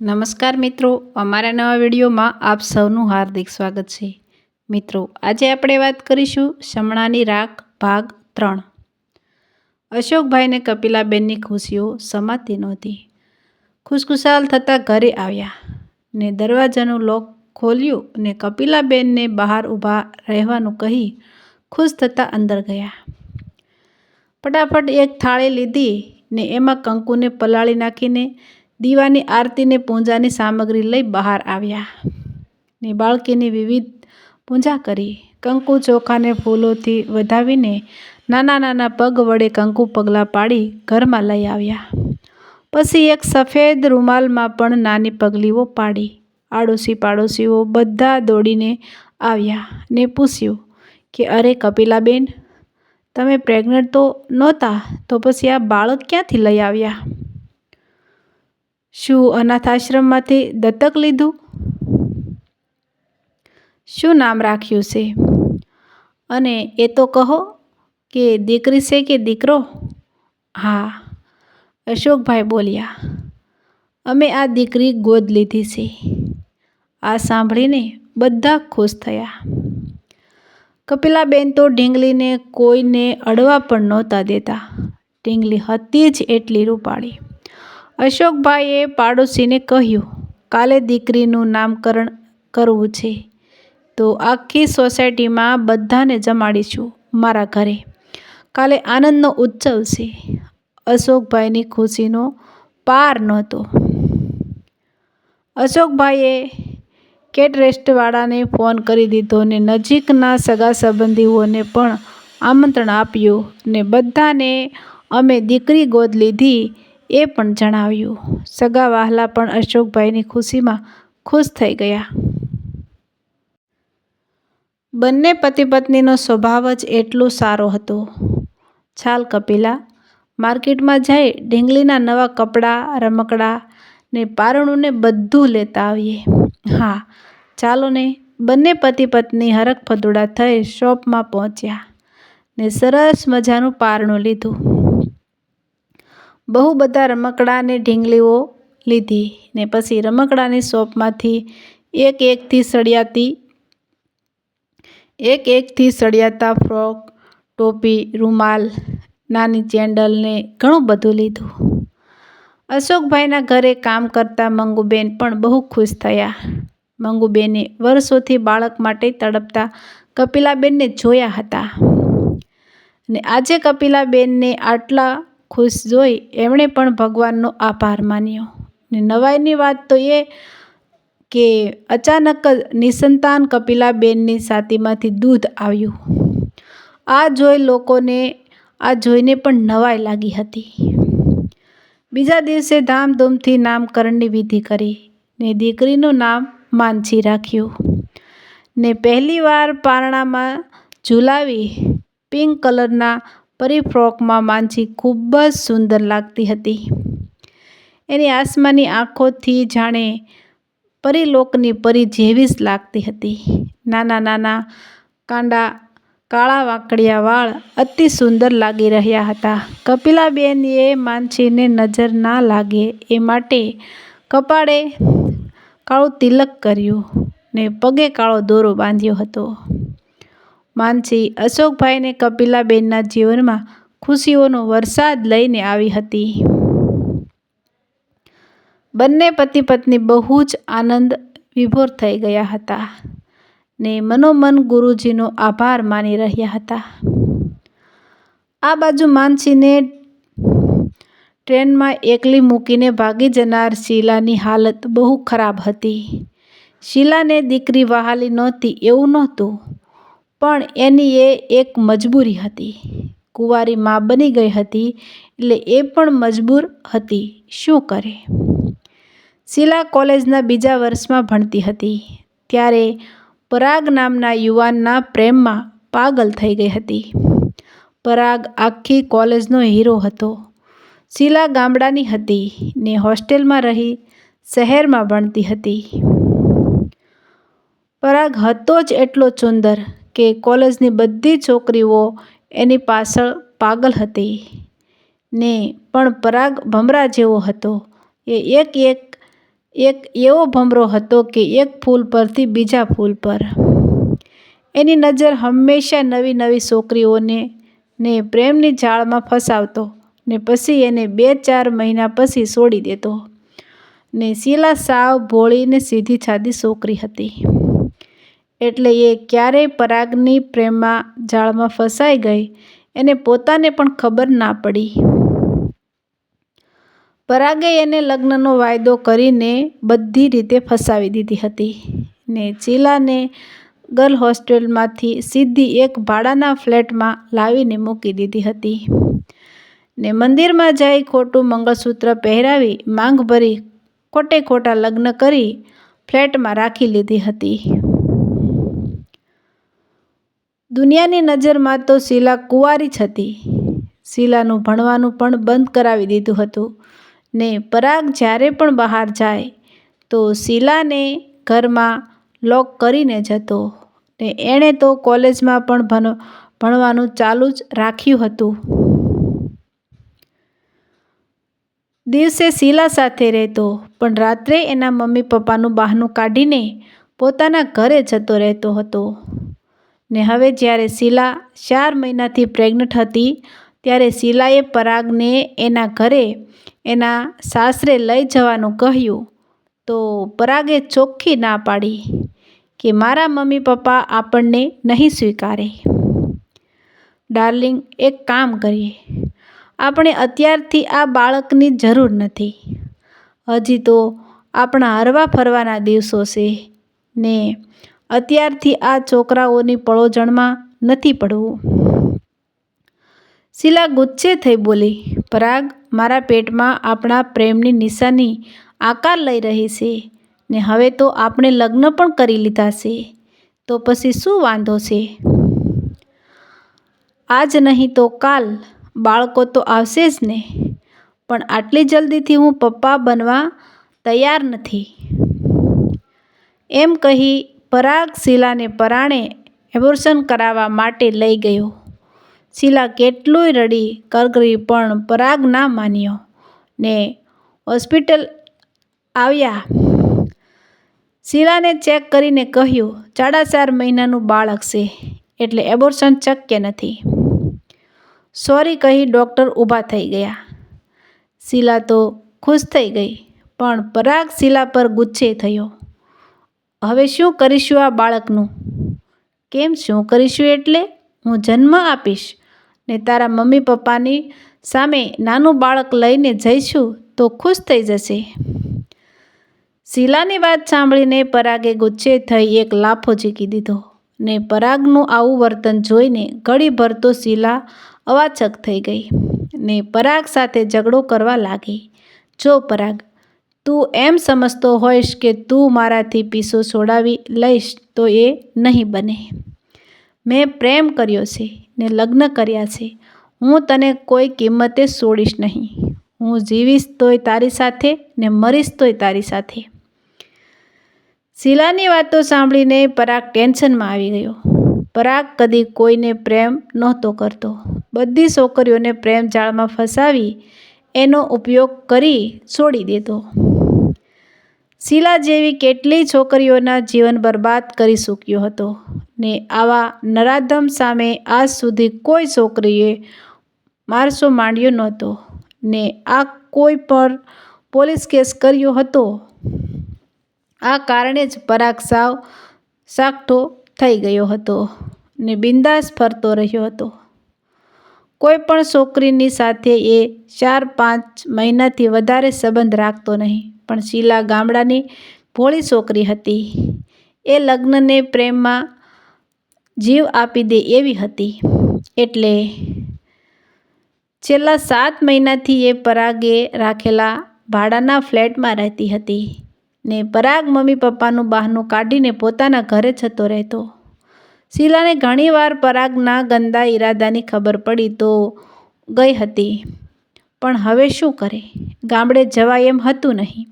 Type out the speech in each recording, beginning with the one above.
નમસ્કાર મિત્રો, અમારા નવા વિડીયોમાં આપ સૌનું હાર્દિક સ્વાગત છે. મિત્રો, આજે આપણે વાત કરીશું શમણાની રાખ ભાગ ત્રણ. અશોકભાઈને કપિલાબેનની ખુશીઓ સમાતી નહોતી. ખુશખુશાલ થતાં ઘરે આવ્યા ને દરવાજાનું લોક ખોલ્યું ને કપિલાબેનને બહાર ઊભા રહેવાનું કહી ખુશ થતાં અંદર ગયા. ફટાફટ એક થાળી લીધી ને એમાં કંકુને પલાળી નાખીને દીવાની આરતીને પૂજાની સામગ્રી લઈ બહાર આવ્યા. ને બાળકીની વિવિધ પૂજા કરી. કંકુ ચોખાને ફૂલોથી વધાવીને નાના નાના પગ વડે કંકુ પગલાં પાડી ઘરમાં લઈ આવ્યા. પછી એક સફેદ રૂમાલમાં પણ નાની પગલીઓ પાડી. આડોશી પાડોશીઓ બધા દોડીને આવ્યા ને પૂછ્યું કે, અરે કપિલાબેન, તમે પ્રેગ્નન્ટ તો નહોતા, તો પછી આ બાળક ક્યાંથી લઈ આવ્યા? શું અનાથ આશ્રમમાંથી દત્તક લીધું? શું નામ રાખ્યું છે? અને એ તો કહો કે દીકરી છે કે દીકરો? હા, અશોકભાઈ બોલ્યા, અમે આ દીકરી ગોદ લીધી છે. આ સાંભળીને બધા ખુશ થયા. કપિલાબેન તો ઢીંગલીને કોઈને અડવા પણ નહોતા દેતા. ઢીંગલી હતી જ એટલી રૂપાળી. અશોકભાઈએ પાડોશીને કહ્યું, કાલે દીકરીનું નામકરણ કરવું છે, તો આખી સોસાયટીમાં બધાને જમાડીશું મારા ઘરે. કાલે આનંદનો ઉત્સવ છે. અશોકભાઈની ખુશીનો પાર નહોતો. અશોકભાઈએ કેટરેસ્ટવાળાને ફોન કરી દીધો ને નજીકના સગા સંબંધીઓને પણ આમંત્રણ આપ્યું ને બધાને અમે દીકરી ગોદ લીધી એ પણ જણાવ્યું. સગા વહાલા પણ અશોકભાઈની ખુશીમાં ખુશ થઈ ગયા. બંને પતિ પત્નીનો સ્વભાવ જ એટલો સારો હતો. છાલ કપિલા, માર્કેટમાં જઈ ઢીંગલીના નવા કપડાં, રમકડાં ને પારણુંને બધું લેતા આવીએ. હા ચાલો ને બંને પતિ પત્ની હરખ ફદુડા થઈ શોપમાં પહોંચ્યા ને સરસ મજાનું પારણું લીધું. બહુ બધા રમકડાં ને ઢીંગલીઓ લીધી ને પછી રમકડાની શોપમાંથી એક એકથી સળિયાતી, એક એકથી સળિયાતા ફ્રોક, ટોપી, રૂમાલ, નાની ચેન્ડલ ને ઘણું બધું લીધું. અશોકભાઈના ઘરે કામ કરતા મંગુબેન પણ બહુ ખુશ થયા. મંગુબેને વર્ષોથી બાળક માટે તડપતા કપિલાબેનને જોયા હતા. ને આજે કપિલાબેનને આટલા ખુશ જોઈ એમણે પણ ભગવાનનો આભાર માન્યો. ને નવાઈની વાત તો એ કે અચાનક જ નિસંતાન કપિલાબેનની છાતીમાંથી દૂધ આવ્યું. આ જોઈ લોકોને, આ જોઈને પણ નવાઈ લાગી હતી. બીજા દિવસે ધામધૂમથી નામકરણની વિધિ કરી ને દીકરીનું નામ માનસી રાખ્યું. ને પહેલીવાર પારણામાં ઝુલાવી પિંક કલરના પરી ફ્રોકમાં માનસી ખૂબ જ સુંદર લાગતી હતી. એની આસમાની આંખોથી જાણે પરીલોકની પરી જેવી જ લાગતી હતી. નાના નાના કાંડા, કાળા વાંકડિયા વાળ અતિ સુંદર લાગી રહ્યા હતા. કપિલાબેન એ માનસીને નજર ના લાગે એ માટે કપાળે કાળું તિલક કર્યું ને પગે કાળો દોરો બાંધ્યો હતો. માનસી અશોકભાઈને કપિલાબેનના જીવનમાં ખુશીઓનો વરસાદ લઈને આવી હતી. બંને પતિ પત્ની બહુ જ આનંદ વિભોર થઈ ગયા હતા ને મનોમન ગુરુજીનો આભાર માની રહ્યા હતા. આ બાજુ માનસીને ટ્રેનમાં એકલી મૂકીને ભાગી જનાર શીલાની હાલત બહુ ખરાબ હતી. શીલાને દીકરી વહાલી નહોતી, એવું નહોતું. પણ એની એ એક મજબૂરી હતી. કુંવારી મા બની ગઈ હતી એટલે એ પણ મજબૂર હતી. શું કરે? શીલા કોલેજના બીજા વર્ષમાં ભણતી હતી. ત્યારે પરાગ નામના યુવાનના પ્રેમમાં પાગલ થઈ ગઈ હતી. પરાગ આખી કોલેજનો હીરો હતો. શીલા ગામડાની હતી ને હોસ્ટેલમાં રહી શહેરમાં ભણતી હતી. પરાગ હતો જ એટલો સુંદર કે કોલેજની બધી છોકરીઓ એની પાછળ પાગલ હતી. ને પણ પરાગ ભમરા જેવો હતો. એ એક એક એક એવો ભમરો હતો કે એક ફૂલ પરથી બીજા ફૂલ પર. એની નજર હંમેશા નવી નવી છોકરીઓને ને પ્રેમની જાળમાં ફસાવતો ને પછી એને બે ચાર મહિના પછી છોડી દેતો. ને શીલા સાવ ભોળી ને સીધી છાદી છોકરી હતી. એટલે એ ક્યારેય પરાગની પ્રેમમાં જાળમાં ફસાઈ ગઈ. એને પોતાને પણ ખબર ના પડી. પરાગે એને લગ્નનો વાયદો કરીને બધી રીતે ફસાવી દીધી હતી. ને ચીલાને ગર્લ હોસ્ટેલમાંથી સીધી એક ભાડાના ફ્લેટમાં લાવીને મૂકી દીધી હતી. ને મંદિરમાં જઈ ખોટું મંગળસૂત્ર પહેરાવી માંગ ભરી ખોટે ખોટા લગ્ન કરી ફ્લેટમાં રાખી લીધી હતી. દુનિયાની નજરમાં તો શીલા કુંવારી જ હતી. શીલાનું ભણવાનું પણ બંધ કરાવી દીધું હતું ને પરાગ જ્યારે પણ બહાર જાય તો શીલાને ઘરમાં લોક કરીને જતો ને એણે તો કોલેજમાં પણ ભણ, ભણવાનું ચાલુ જ રાખ્યું હતું. દિવસે શીલા સાથે રહેતો પણ રાત્રે એના મમ્મી પપ્પાનું બહાનું કાઢીને પોતાના ઘરે જતો રહેતો હતો. ને હવે જ્યારે શીલા ચાર મહિનાથી પ્રેગ્નન્ટ હતી, ત્યારે શીલાએ પરાગને એના ઘરે એના સાસરે લઈ જવાનું કહ્યું. તો પરાગે ચોખ્ખી ના પાડી કે મારા મમ્મી પપ્પા આપણને નહીં સ્વીકારે. ડાર્લિંગ, એક કામ કરીએ. આપણે અત્યારથી આ બાળકની જરૂર નથી. હજી તો આપણા હરવા ફરવાના દિવસો છે ને અત્યારથી આ છોકરાઓની પળોજણમાં નથી પડવું. શીલા ગુસ્સે થઈ બોલી, પરાગ, મારા પેટમાં આપણા પ્રેમની નિશાની આકાર લઈ રહી છે ને હવે તો આપણે લગ્ન પણ કરી લીધા છે. તો પછી શું વાંધો છે? આજ નહીં તો કાલ બાળકો તો આવશે જ ને. પણ આટલી જલ્દીથી હું પપ્પા બનવા તૈયાર નથી. એમ કહી પરાગ શીલાને પરાણે એબોર્શન કરાવવા માટે લઈ ગયો. શીલા કેટલુંય રડી કરગરી પણ પરાગ ના માન્યો ને હોસ્પિટલ આવ્યા. શીલાને ચેક કરીને કહ્યું, સાડા ચાર મહિનાનું બાળક છે, એટલે એબોર્શન શક્ય નથી. સોરી, કહી ડૉક્ટર ઊભા થઈ ગયા. શીલા તો ખુશ થઈ ગઈ, પણ પરાગ શીલા પર ગુસ્સે થયો. હવે શું કરીશું આ બાળકનું? કેમ શું કરીશું એટલે? હું જન્મ આપીશ. ને તારા મમ્મી પપ્પાની સામે નાનું બાળક લઈને જઈશું તો ખુશ થઈ જશે. શીલાની વાત સાંભળીને પરાગે ગુચ્છે થઈ એક લાફો ઝીકી દીધો ને પરાગનું આવું વર્તન જોઈને ઘડીભર તો શીલા અવાચક થઈ ગઈ ને પરાગ સાથે ઝઘડો કરવા લાગી. જો પરાગ તું એમ સમજતો હોઈશ કે તું મારાથી પીસો છોડાવી લઈશ તો એ નહીં બને. મેં પ્રેમ કર્યો છે ને લગ્ન કર્યા છે. હું તને કોઈ કિંમતે છોડીશ નહીં. હું જીવીશ તોય તારી સાથે ને મરીશ તોય તારી સાથે. શીલાની વાતો સાંભળીને પરાગ ટેન્શનમાં આવી ગયો. પરાગ કદી કોઈને પ્રેમ નહોતો કરતો. બધી છોકરીઓને પ્રેમ જાળમાં ફસાવી એનો ઉપયોગ કરી છોડી દેતો. શીલા જેવી કેટલીય છોકરીઓના જીવન બરબાદ કરી ચૂક્યો હતો ને આવા નરાધમ સામે આજ સુધી કોઈ છોકરીએ મારસો માંડ્યો નહોતો ને આ કોઈ પર પોલીસ કેસ કર્યો હતો? આ કારણે જ પરાગ સાવ સાકઠો થઈ ગયો હતો ને બિંદાસ ફરતો રહ્યો હતો. કોઈ પણ છોકરીની સાથે એ ચાર પાંચ મહિનાથી વધારે સંબંધ રાખતો નહીં. પણ શીલા ગામડાની ભોળી છોકરી હતી. એ લગ્નને પ્રેમમાં જીવ આપી દે એવી હતી. એટલે છેલ્લા સાત મહિનાથી એ પરાગે રાખેલા ભાડાના ફ્લેટમાં રહેતી હતી ને પરાગ મમ્મી પપ્પાનું બહાનું કાઢીને પોતાના ઘરે જતો રહેતો. શીલાને ઘણીવાર પરાગના ગંદા ઈરાદાની ખબર પડી તો ગઈ હતી. પણ હવે શું કરે? ગામડે જવાય એમ હતું નહીં.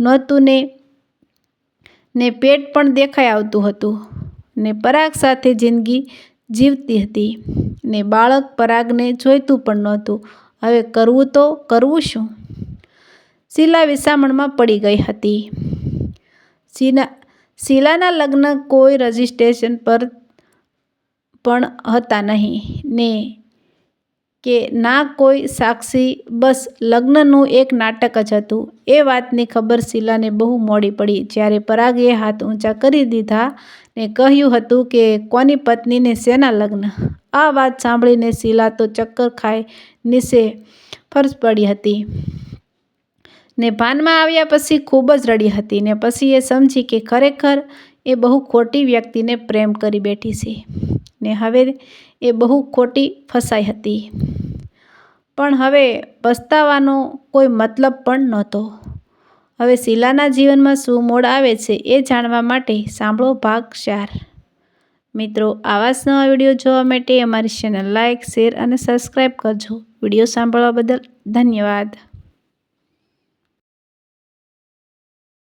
નહોતું ને ને પેટ પણ દેખાઈ આવતું હતું. ને પરાગ સાથે જિંદગી જીવતી હતી. ને બાળક પરાગને જોઈતું પણ નહોતું. હવે કરવું તો કરવું શું? શીલા વિસામણમાં પડી ગઈ હતી. શીના, શીલાના લગ્ન કોઈ રજિસ્ટ્રેશન પર પણ હતા નહીં. ને કે ના કોઈ સાક્ષી, બસ લગ્નનું એક નાટક જ હતું. એ વાતની ખબર શીલાને બહુ મોડી પડી. જ્યારે પરાગે હાથ ઊંચા કરી દીધા ને કહ્યું હતું કે કોની પત્નીને શેના લગ્ન? આ વાત સાંભળીને શીલા તો ચક્કર ખાઈ નીચે ફરજ પડી હતી. ને ભાનમાં આવ્યા પછી ખૂબ જ રડી હતી. ને પછી એ સમજી કે ખરેખર એ બહુ ખોટી વ્યક્તિને પ્રેમ કરી બેઠી છે. ને હવે એ બહુ ખોટી ફસાઈ હતી. પણ હવે પસ્તાવાનો કોઈ મતલબ પણ નહોતો. હવે શીલાના જીવનમાં શું મોડ આવે છે એ જાણવા માટે સાંભળો ભાગ ચાર. મિત્રો, આવા જ નવા વીડિયો જોવા માટે અમારી ચેનલ લાઇક શેર અને સબસ્ક્રાઈબ કરજો. વીડિયો સાંભળવા બદલ ધન્યવાદ.